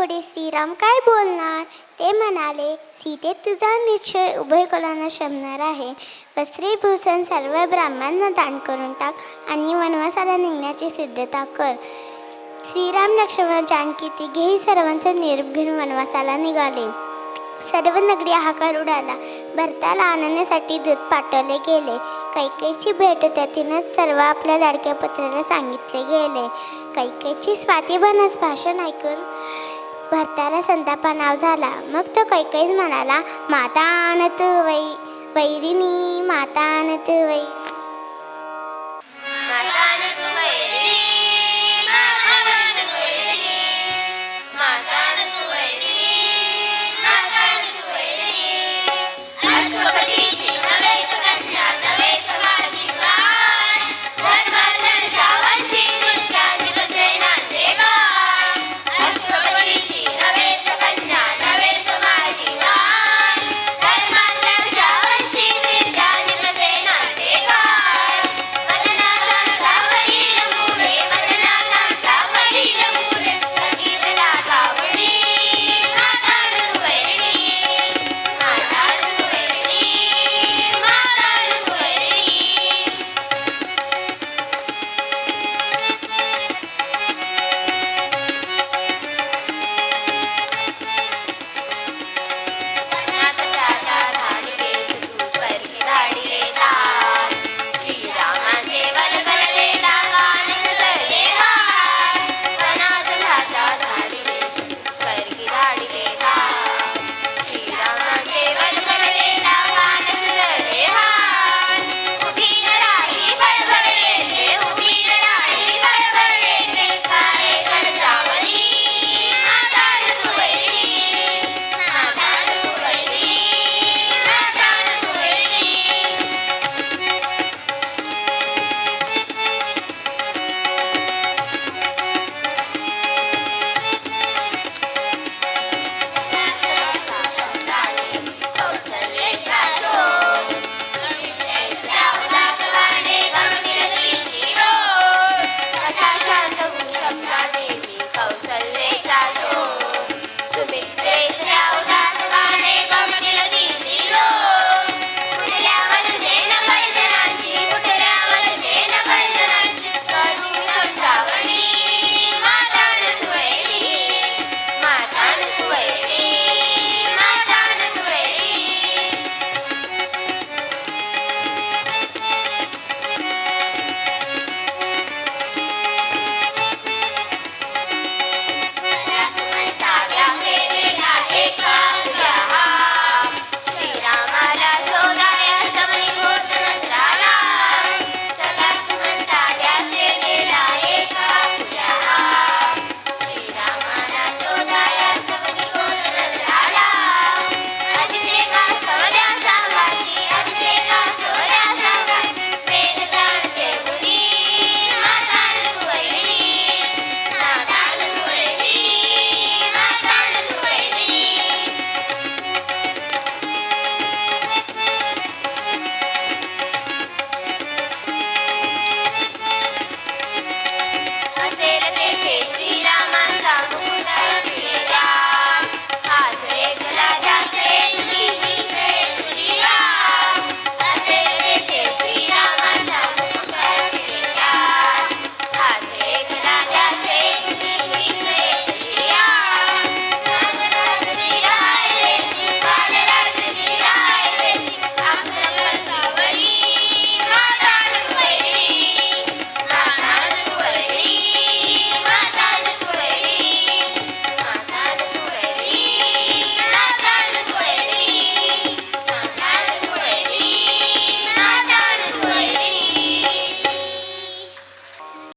पुढे श्रीराम काय बोलणार? ते म्हणाले सीते तुझा निश्चय उभय कुलांना शमणार आहे. वस्त्रीभूषण सर्व ब्राह्मणांना दान करून टाक आणि वनवासाला निघण्याची सिद्धता कर. श्रीराम लक्ष्मण जानकी तिघेही सर्वांचा निरोप घेऊन वनवासाला निघाले. सर्व नगरी हाकार उडाला. भरताला आणण्यासाठी दूध पाठवले गेले. कैकेची भेट होत्या तिनंच सर्व आपल्या लाडक्या पत्राला सांगितले गेले. कैकेची स्वातीबनस भाषण ऐकून भरताला संतापानाव झाला. मग तो कैकेच म्हणाला माता आणत वै वैरिणी माता आणत वै.